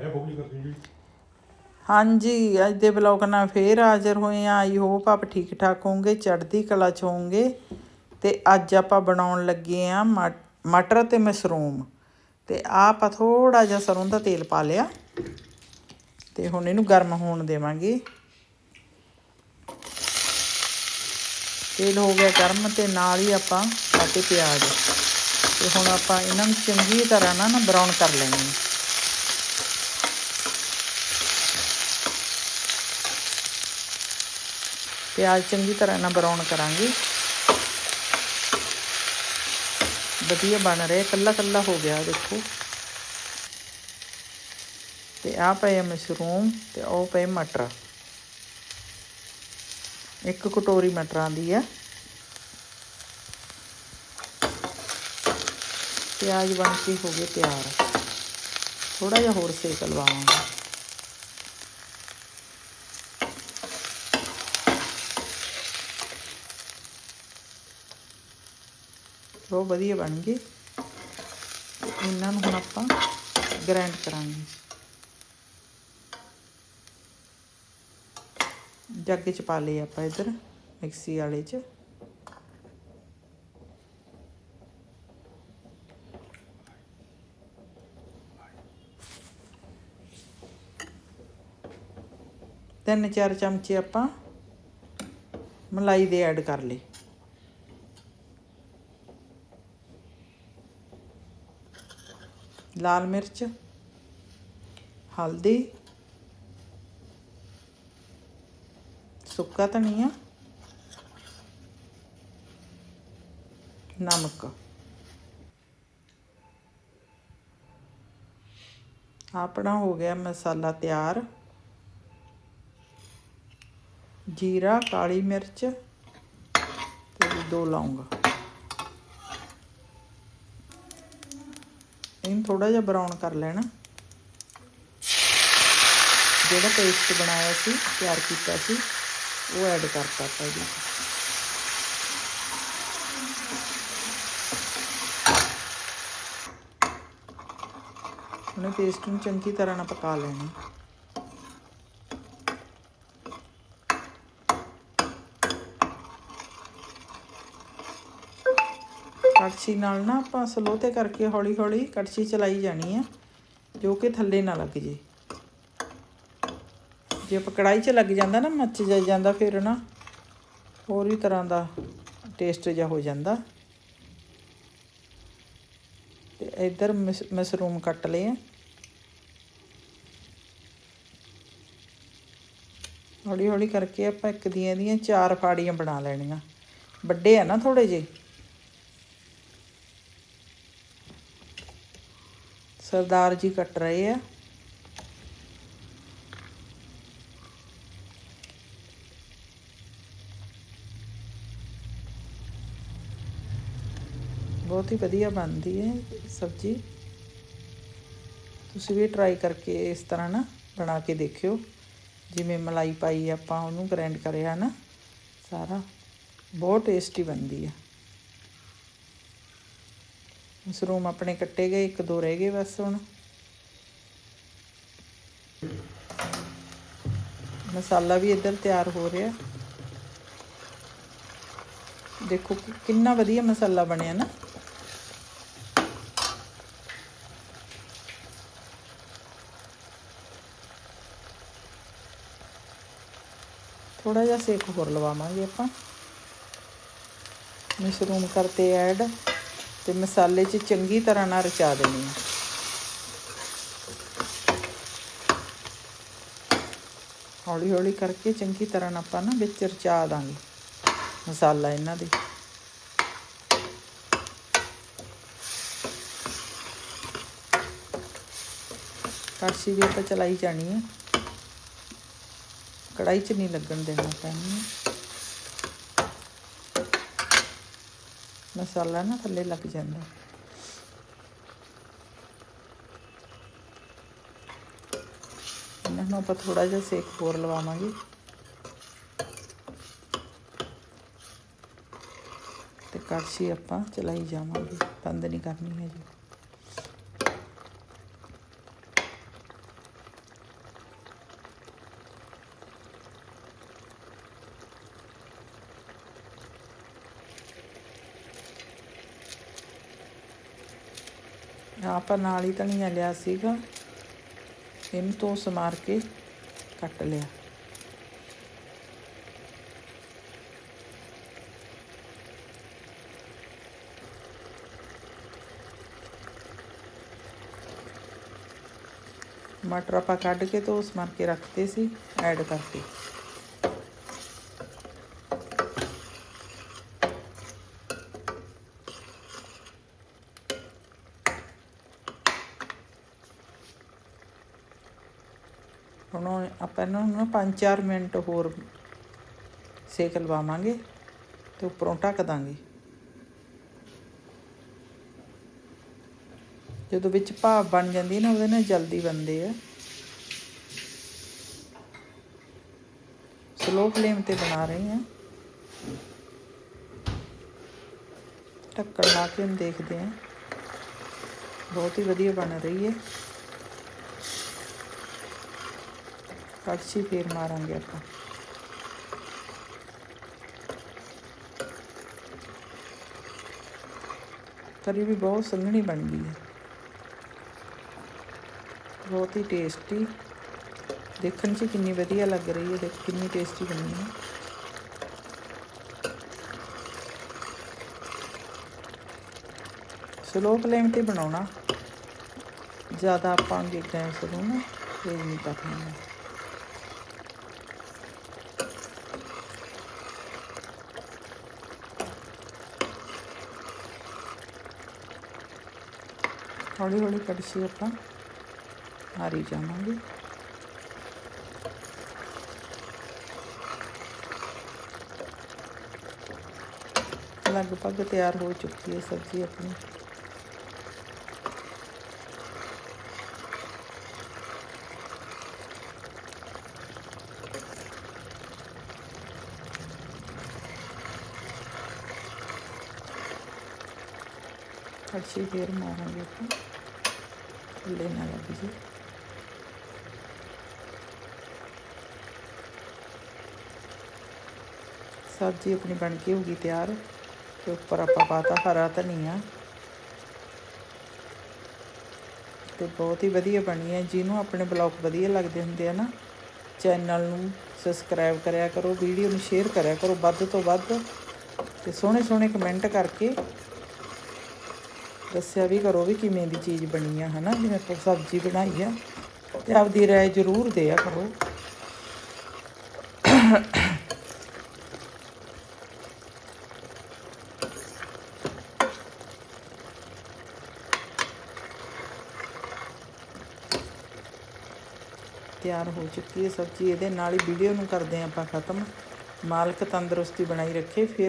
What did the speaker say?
ਹੈ ਬੋਲੀ ਕਰਦੀ ਜੀ ਹਾਂਜੀ, ਅੱਜ ਦੇ ਬਲੌਗ ਨਾਲ ਫੇਰ ਹਾਜ਼ਰ ਹੋਏ ਆ ਆਈ ਹੋਪ ਆਪ ਠੀਕ ਠਾਕ ਹੋਵੋਗੇ, ਚੜ੍ਹਦੀ ਕਲਾ ਚ ਹੋਵੋਗੇ। ਤੇ ਅੱਜ ਆਪਾਂ ਬਣਾਉਣ ਲੱਗੇ ਆ ਮਟਰ ਤੇ ਮਸ਼ਰੂਮ। ਤੇ ਆਹ ਆਪਾਂ ਥੋੜਾ ਜਿਹਾ ਸਰੋਂ ਦਾ ਤੇਲ ਪਾ ਲਿਆ। ਤੇ ਹੁਣ ਇਹਨੂੰ ਗਰਮ ਹੋਣ ਦੇਵਾਂਗੇ। ਤੇਲ ਹੋ ਗਿਆ ਗਰਮ ਤੇ ਨਾਲ ਹੀ ਆਪਾਂ ਪਾਤੇ ਪਿਆਜ਼। ਤੇ ਹੁਣ ਆਪਾਂ ਇਹਨਾਂ ਨੂੰ ਚੰਗੀ ਤਰ੍ਹਾਂ ਨਾਲ ਨਾ ਬਰਾਊਨ ਕਰ ਲੈਣੇ ਨੇ ਪਿਆਜ਼ ਚੰਗੀ ਤਰ੍ਹਾਂ ਨਾਲ ਬਰਾਊਨ ਕਰਾਂਗੇ। ਵਧੀਆ ਬਣ ਰਿਹਾ ਕੱਲਾ ਕੱਲਾ ਹੋ ਗਿਆ, ਦੇਖੋ। ਤੇ ਆ ਪਏ ਮਸ਼ਰੂਮ ਤੇ ਉਹ ਪਏ ਮਟਰ। ਇੱਕ ਕਟੋਰੀ ਮਟਰਾਂ ਦੀ ਆ। ਪਿਆਜ਼ ਬਣ ਕੇ ਹੋ ਗਏ ਤਿਆਰ। ਥੋੜਾ ਜਿਹਾ ਹੋਰ ਸੇਕ ਲਵਾਵਾਂਗੇ। ਬਹੁਤ ਵਧੀਆ ਬਣ ਗਏ ਇਹਨਾਂ ਨੂੰ ਹੁਣ ਆਪਾਂ ਗ੍ਰਾਈਂਡ ਕਰਾਂਗੇ। ਜੱਗ ਚ ਪਾ ਲਏ ਆਪਾਂ ਇਧਰ, ਮਿਕਸੀ ਵਾਲੇ ਚ। ਤਿੰਨ ਚਾਰ ਚਮਚੇ ਆਪਾਂ ਮਲਾਈ ਦੇ ਐਡ ਕਰ ਲਏ। ਲਾਲ ਮਿਰਚ, ਹਲਦੀ, ਸੁੱਕਾ ਧਨੀਆ, ਨਮਕ। ਆਪਣਾ ਹੋ ਗਿਆ ਮਸਾਲਾ ਤਿਆਰ। ਜੀਰਾ, ਕਾਲੀ ਮਿਰਚ ਤੇ ਦੋ ਲੌਂਗ ਇਹਨੂੰ ਥੋੜਾ ਜਿਹਾ ਬਰਾਊਨ ਕਰ ਲੈਣਾ। ਜਿਹੜਾ ਪੇਸਟ ਬਣਾਇਆ ਸੀ, ਤਿਆਰ ਕੀਤਾ ਸੀ, ਉਹ ਐਡ ਕਰਤਾ ਆਪਾਂ ਇਹਦੇ ਉਹਨੇ ਪੇਸਟ ਨੂੰ ਚੰਗੀ ਤਰ੍ਹਾਂ ਨਾਲ ਪਕਾ ਲੈਣਾ। ਕੜਛੀ ਨਾਲ ਨਾ ਆਪਾਂ ਸਲੋ ਤੇ ਕਰਕੇ ਹੌਲੀ ਹੌਲੀ ਕੜਛੀ ਚਲਾਈ ਜਾਣੀ ਆ, ਜੋ ਕਿ ਥੱਲੇ ਨਾ ਲੱਗ ਜੇ। ਜੇ ਆਪਾਂ ਕੜਾਈ 'ਚ ਲੱਗ ਜਾਂਦਾ ਨਾ, ਮੱਚ ਜਾ ਜਾਂਦਾ ਫਿਰ ਨਾ, ਹੋਰ ਹੀ ਤਰ੍ਹਾਂ ਦਾ ਟੇਸਟ ਜਿਹਾ ਹੋ ਜਾਂਦਾ। ਤੇ ਇੱਧਰ ਮਸ਼ਰੂਮ ਕੱਟ ਲਏ ਆ। ਹੌਲੀ ਹੌਲੀ ਕਰਕੇ ਆਪਾਂ ਇੱਕ ਦੀਆਂ ਦੀਆਂ ਚਾਰ ਫਾੜੀਆਂ ਬਣਾ ਲੈਣੀਆਂ। ਵੱਡੇ ਆ ਨਾ ਥੋੜੇ ਜਿਹੇ। ਸਰਦਾਰ ਜੀ ਕੱਟ ਰਹੇ ਆ। ਬਹੁਤ ਹੀ ਵਧੀਆ ਬਣਦੀ ਹੈ ਸਬਜ਼ੀ। ਤੁਸੀਂ ਵੀ ਟਰਾਈ ਕਰਕੇ ਇਸ ਤਰ੍ਹਾਂ ਨਾ ਬਣਾ ਕੇ ਦੇਖਿਓ। ਜਿਵੇਂ ਮਲਾਈ ਪਾਈ ਆਪਾਂ ਉਹਨੂੰ ਗ੍ਰਾਈਂਡ ਕਰਿਆ ਨਾ, ਸਾਰਾ। ਬਹੁਤ ਟੇਸਟੀ ਬਣਦੀ ਹੈ। ਮਸ਼ਰੂਮ ਆਪਣੇ ਕੱਟੇ ਗਏ, ਇੱਕ ਦੋ ਰਹਿ ਗਏ ਬਸ ਹੁਣ। ਮਸਾਲਾ ਵੀ ਇੱਧਰ ਤਿਆਰ ਹੋ ਰਿਹਾ। ਦੇਖੋ ਕਿੰਨਾ ਵਧੀਆ ਮਸਾਲਾ ਬਣਿਆ ਨਾ। ਥੋੜਾ ਜਿਹਾ ਸੇਕ ਹੋਰ ਲਵਾਵਾਂਗੇ ਆਪਾਂ। ਮਸ਼ਰੂਮ ਕਰਤੇ ਐਡ। ਤੇ ਮਸਾਲੇ 'ਚ ਚੰਗੀ ਤਰ੍ਹਾਂ ਨਾਲ ਰਚਾ ਦੇਣੀ ਹੈ ਹੌਲੀ ਹੌਲੀ ਕਰਕੇ ਚੰਗੀ ਤਰ੍ਹਾਂ ਨਾਲ ਆਪਾਂ ਨਾ ਵਿੱਚ ਰਚਾ ਦਾਂਗੇ ਮਸਾਲਾ ਇਹਨਾਂ ਦੇ। ਕੜਛੀ ਵੀ ਆਪਾਂ ਚਲਾਈ ਜਾਣੀ ਹੈ ਕੜਾਈ 'ਚ ਨਹੀਂ ਲੱਗਣ ਦੇਣਾ ਪੈਣੀ। ਮਸਾਲਾ ਨਾ ਥੱਲੇ ਲੱਗ ਜਾਂਦਾ। ਇਹਨਾਂ ਨੂੰ ਆਪਾਂ ਥੋੜਾ ਜਿਹਾ ਸੇਕ ਹੋਰ ਲਵਾਵਾਂਗੇ। ਤੇ ਕੜਛੀ ਆਪਾਂ ਚਲਾਈ ਜਾਵਾਂਗੇ। ਬੰਦ ਨਹੀਂ ਕਰਨੀ ਹੈ ਜੀ ਆਪਾਂ ਨਾਲ ਹੀ ਧਨੀਆ ਲਿਆ ਸੀਗਾ। ਇਹਨੂੰ ਤੋਂ ਸਮਾਰ ਕੇ ਕੱਟ ਲਿਆ। ਮਟਰ ਆਪਾਂ ਕੱਢ ਕੇ ਤੋਂ ਸਮਾਰ ਕੇ ਰੱਖਦੇ ਸੀ ਐਡ ਕਰਕੇ ਹੁਣ ਆਪਾਂ ਇਹਨਾਂ ਨੂੰ ਨਾ 5-4 ਮਿੰਟ ਹੋਰ ਸੇਕ ਲਵਾਵਾਂਗੇ ਤੇ ਉੱਪਰੋਂ ਢੱਕ ਦਾਂਗੇ। ਜਦੋਂ ਵਿੱਚ ਭਾਪ ਬਣ ਜਾਂਦੀ ਨਾ, ਉਹਦੇ ਨਾਲ ਜਲਦੀ ਬਣਦੇ ਆ। ਸਲੋ ਫਲੇਮ ਤੇ ਬਣਾ ਰਹੇ ਹਾਂ। ਢੱਕਣ ਲਾ ਕੇ ਹੁਣ ਦੇਖਦੇ ਹਾਂ। ਬਹੁਤ ਹੀ ਵਧੀਆ ਬਣ ਰਹੀ ਹੈ। ਕੜਛੀ ਫੇਰ ਮਾਰਾਂਗੇ ਆਪਾਂ ਕਰੀ ਵੀ ਬਹੁਤ ਸੰਘਣੀ ਬਣ ਗਈ ਹੈ ਬਹੁਤ ਹੀ ਟੇਸਟੀ ਦੇਖਣ 'ਚ ਕਿੰਨੀ ਵਧੀਆ ਲੱਗ ਰਹੀ ਹੈ ਦੇਖ ਕਿੰਨੀ ਟੇਸਟੀ ਬਣੀ ਹੈ ਸਲੋ ਫਲੇਮ ਤੇ ਬਣਾਉਣਾ ਜ਼ਿਆਦਾ ਆਪਾਂ ਅੱਗੇ ਗੈਸ ਨੂੰ ਨਾ ਤੇਜ਼ ਨਹੀਂ ਕਰਨਾ ਹੌਲੀ ਹੌਲੀ ਕੜਛੀ ਆਪਾਂ। ਮਾਰੀ ਜਾਵਾਂਗੇ। ਲਗਭਗ ਤਿਆਰ ਹੋ ਚੁੱਕੀ ਹੈ ਸਬਜ਼ੀ ਆਪਣੀ। ਕੜਛੀ ਫੇਰ ਮਾਰਾਂਗੇ ਆਪਾਂ। ਥੱਲੇ ਨਾ ਲੱਗ ਜੇ ਸਬਜ਼ੀ ਆਪਣੀ ਬਣ ਕੇ ਹੋ ਗਈ ਤਿਆਰ, ਤੇ ਉੱਪਰ ਆਪਾਂ ਪਾਤਾ ਹਰਾ ਧਨੀਆ। ਤੇ ਬਹੁਤ ਹੀ ਵਧੀਆ ਬਣੀ ਹੈ, ਜਿਹਨੂੰ ਆਪਣੇ ਬਲੌਗ ਵਧੀਆ ਲੱਗਦੇ ਹੁੰਦੇ ਆ ਨਾ, ਚੈਨਲ ਨੂੰ ਸਬਸਕ੍ਰਾਈਬ ਕਰਿਆ ਕਰੋ, ਵੀਡੀਓ ਨੂੰ ਸ਼ੇਅਰ ਕਰਿਆ ਕਰੋ ਵੱਧ ਤੋਂ ਵੱਧ, ਤੇ ਸੋਹਣੇ ਸੋਹਣੇ ਕਮੈਂਟ ਕਰਕੇ ਦੱਸਿਆ ਵੀ ਕਰੋ ਵੀ ਕਿਵੇਂ ਦੀ ਚੀਜ਼ ਬਣੀ ਆ, ਹਨਾ? ਜਿਵੇਂ ਆਪਾਂ ਸਬਜ਼ੀ ਬਣਾਈ ਆ, ਤੇ ਆਪਦੀ ਰਾਏ ਜ਼ਰੂਰ ਦਿਆ ਕਰੋ। ਤਿਆਰ ਹੋ ਚੁੱਕੀ ਹੈ ਸਬਜ਼ੀ, ਇਹਦੇ ਨਾਲ ਹੀ ਵੀਡੀਓ ਨੂੰ ਕਰਦੇ ਹਾਂ ਆਪਾਂ ਖਤਮ। ਮਾਲਕ ਤੰਦਰੁਸਤੀ ਬਣਾਈ ਰੱਖੇ, ਫਿਰ